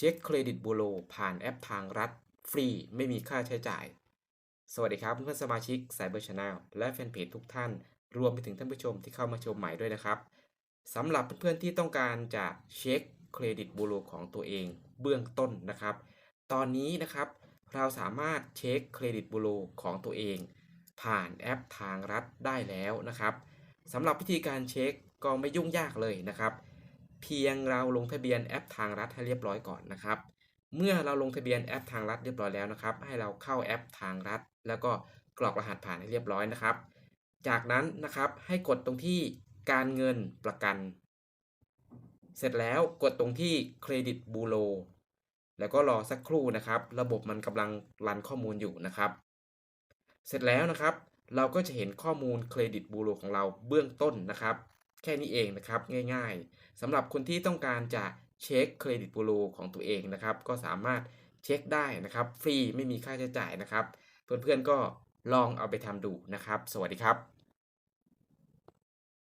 ช็คเครดิตบูโรผ่านแอปทางรัฐ ฟรีไม่มีค่าใช้จ่าย สวัสดีครับเพื่อนสมาชิกสายเบอร์ชาแนลและแฟนเพจทุกท่าน รวมไปถึงท่านผู้ชมที่เข้ามาชมใหม่ด้วยนะครับสำหรับเพื่อนๆที่ต้องการจะเช็คเครดิตบูโรของตัวเอง เบื้องต้นนะครับ ตอนนี้นะครับเราสามารถเช็คเครดิตบูโรของตัวเอง ผ่านแอปทางรัฐได้แล้วนะครับสำหรับวิธีการเช็คก็ไม่ยุ่งยากเลยนะครับ เพียงเราลงทะเบียนแอปทางรัฐให้เรียบร้อยก่อนนะครับ เมื่อเราลงทะเบียนแอปทางรัฐเรียบร้อยแล้วนะครับ ให้เราเข้าแอปทางรัฐ แล้วก็กรอกรหัสผ่านให้เรียบร้อยนะครับ จากนั้นนะครับให้กดตรงที่การเงินประกัน เสร็จแล้วกดตรงที่เครดิตบูโรแล้วก็รอสักครู่นะครับ ระบบมันกำลังรันข้อมูลอยู่นะครับ เสร็จแล้วนะครับ เราก็จะเห็นข้อมูลเครดิตบูโรของเราเบื้องต้นนะครับ แค่นี้เองนะครับง่ายๆสำหรับคนที่ต้องการจะเช็คเครดิตบูโรของตัวเองนะครับ ก็สามารถเช็คได้นะครับ ฟรีไม่มีค่าใช้จ่ายนะครับ เพื่อนๆก็ลองเอาไปทำดูนะครับ สวัสดีครับ